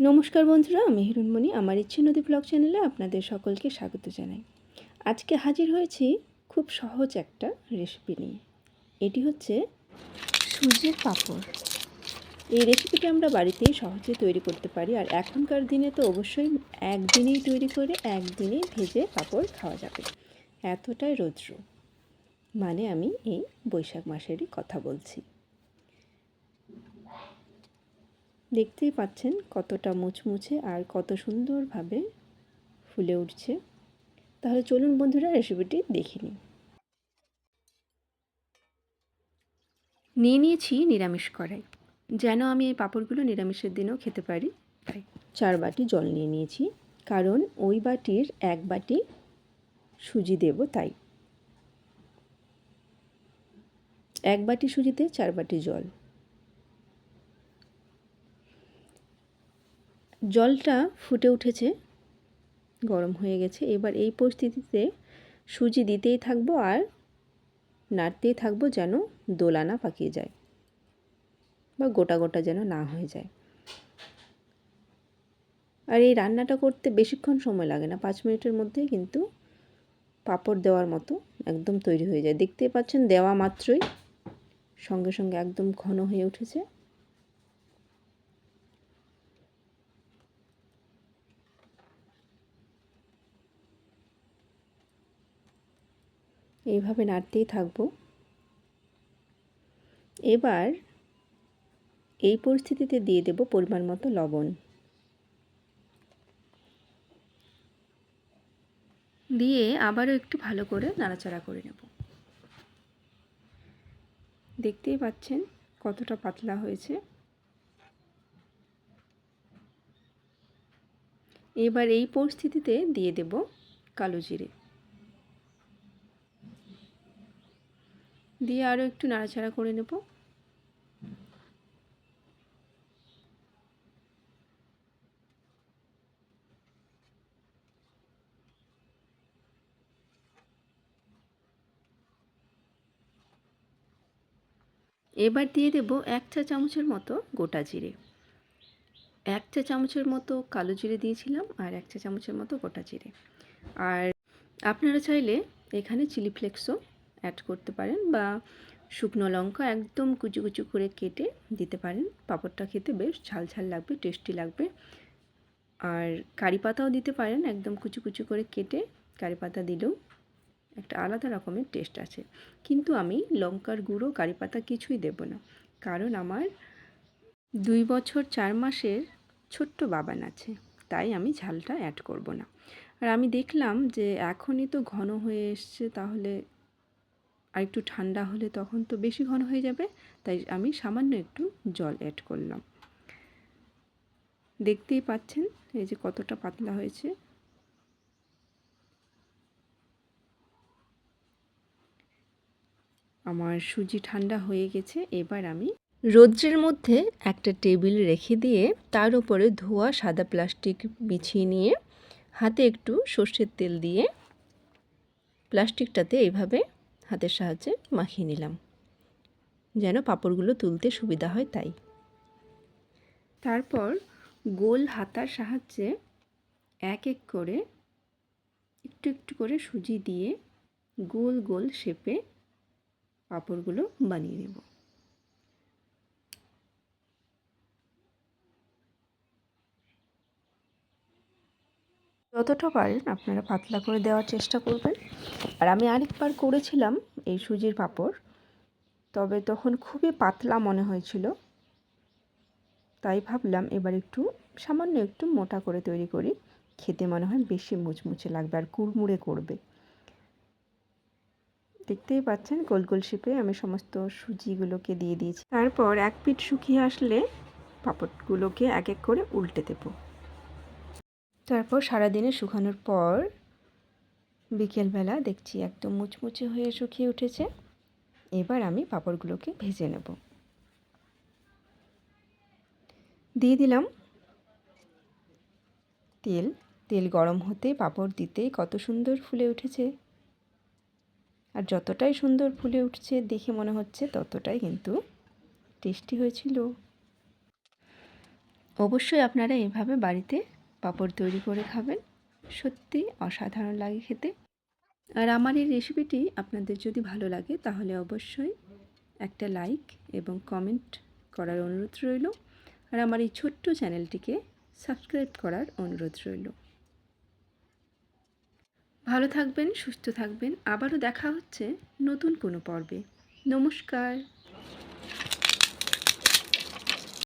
নমস্কার বন্ধুরা, আমি হিরণমণি। আমার ইচ্ছে নদী ব্লগ চ্যানেলে আপনাদের সকলকে স্বাগত জানাই। আজকে হাজির হয়েছি খুব সহজ একটা রেসিপি নিয়ে। এটি হচ্ছে সুজির পাঁপড়। এই রেসিপিটি আমরা বাড়িতেই সহজে তৈরি করতে পারি আর এখনকার দিনে তো অবশ্যই একদিনেই তৈরি করে একদিনেই ভেজে পাঁপড় খাওয়া যাবে। এতটাই রৌদ্র। মানে আমি এই বৈশাখ মাসেরই কথা বলছি। দেখতেই পাচ্ছেন কতটা মুচমুচে আর কত সুন্দরভাবে ফুলে উঠছে। তাহলে চলুন বন্ধুরা রেসিপিটি দেখে নিই। নিয়ে নিয়েছি নিরামিষ কড়াই। যেন আমি এই পাঁপড়গুলো নিরামিষের দিনেও খেতে পারি। তাই। চার বাটি জল নিয়ে নিয়েছি কারণ ওই বাটির এক বাটি সুজি দেব তাই। এক বাটি সুজিতে চার বাটি জল। জলটা ফুটে উঠেছে, গরম হয়ে গেছে। এবার এই পরিস্থিতিতে সুজি দিতেই থাকব আর নাড়তেই থাকব যেন দোলা না পাকিয়ে যায় বা গোটা গোটা যেন না হয়ে যায়। আর এই রান্নাটা করতে বেশিক্ষণ সময় লাগে না, পাঁচ মিনিটের মধ্যেই কিন্তু পাপড় দেওয়ার মতো একদম তৈরি হয়ে যায়। দেখতেই পাচ্ছেন দেওয়া মাত্রই সঙ্গে সঙ্গে একদম ঘন হয়ে উঠেছে। এইভাবে নাড়তেই থাকব। এবার এই পরিস্থিতিতে দিয়ে দেব পরিমাণ মতো লবণ। দিয়ে আবারও একটু ভালো করে নাড়াচাড়া করে নেব। দেখতেই পাচ্ছেন কতটা পাতলা হয়েছে। এবার এই পরিস্থিতিতে দিয়ে দেব কালো জিরে। দিয়ে আরও একটু নাড়াচাড়া করে নেব। এবার দিয়ে দেব এক চা চামচের মতো গোটা জিরে। এক চা চামচের মতো কালো জিরে দিয়েছিলাম আর এক চা চামচের মতো গোটা জিরে। আর আপনারা চাইলে এখানে চিলি ফ্লেক্সও অ্যাড করতে পারেন বা শুকনো লঙ্কা একদম কুচু কুচু করে কেটে দিতে পারেন। পাঁপড়টা খেতে বেশ ঝাল ঝাল লাগবে টেস্টি লাগবে। আর কারি পাতাও দিতে পারেন একদম কুচু কুচু করে কেটে। কারি পাতা দিলেও একটা আলাদা রকমের টেস্ট আছে। কিন্তু আমি লঙ্কার গুঁড়ো, কারি পাতা কিছুই দেব না। কারণ আমার দুই বছর চার মাসের ছোট্ট বাবান আছে, তাই আমি ঝালটা অ্যাড করব না। আর আমি দেখলাম যে এখনই তো ঘন হয়ে এসছে, তাহলে আর একটু ঠান্ডা হলে তখন তো বেশি ঘন হয়ে যাবে, তাই আমি সামান্য একটু জল অ্যাড করলাম। দেখতেই পাচ্ছেন এই যে কতটা পাতলা হয়েছে। আমার সুজি ঠান্ডা হয়ে গেছে, এবার আমি রৌদ্রের মধ্যে একটা টেবিল রেখে দিয়ে তার উপরে ধোয়া সাদা প্লাস্টিক বিছিয়ে নিয়ে হাতে একটু সর্ষের তেল দিয়ে প্লাস্টিকটাতে এইভাবে হাতের সাহায্যে মাখিয়ে নিলাম। যেন পাঁপড়গুলো তুলতে সুবিধা হয় তাই। তারপর গোল হাতার সাহায্যে এক এক করে একটু একটু করে সুজি দিয়ে গোল গোল শেপে পাঁপড়গুলো বানিয়ে নেব। যতটা পারেন আপনারা পাতলা করে দেওয়ার চেষ্টা করবেন। আর আমি আরেকবার করেছিলাম এই সুজির পাঁপড়, তবে তখন খুবই পাতলা মনে হয়েছিল। তাই ভাবলাম এবার একটু সামান্য একটু মোটা করে তৈরি করি। খেতে মনে হয় বেশি মুচমুচে লাগবে আর কুড়মুড়ে করবে। দেখতেই পাচ্ছেন গোল গোল শেপে আমি সমস্ত সুজিগুলোকে দিয়ে দিয়েছি। তারপর এক পিঠ শুকিয়ে আসলে পাঁপড়গুলোকে এক এক করে উল্টে দেবো। তারপর সারাদিনে শুকানোর পর বিকেলবেলা দেখছি একদম মুচমুচে হয়ে শুকিয়ে উঠেছে। এবার আমি পাঁপড়গুলোকে ভেজে নেব। দিয়ে দিলাম তেল। তেল গরম হতে পাঁপড় দিতেই কত সুন্দর ফুলে উঠেছে। আর যতটাই সুন্দর ফুলে উঠছে দেখে মনে হচ্ছে ততটাই কিন্তু টেস্টি হয়েছিল। অবশ্যই আপনারা এভাবে বাড়িতে পাঁপড় তৈরি করে খাবেন। সত্যি অসাধারণ লাগে খেতে। আর আমার এই রেসিপিটি আপনাদের যদি ভালো লাগে, তাহলে অবশ্যই একটা লাইক এবং কমেন্ট করার অনুরোধ রইল। আর আমার এই ছোট্ট চ্যানেলটিকে সাবস্ক্রাইব করার অনুরোধ রইল। ভালো থাকবেন, সুস্থ থাকবেন। আবারও দেখা হচ্ছে নতুন কোনো পর্বে। নমস্কার।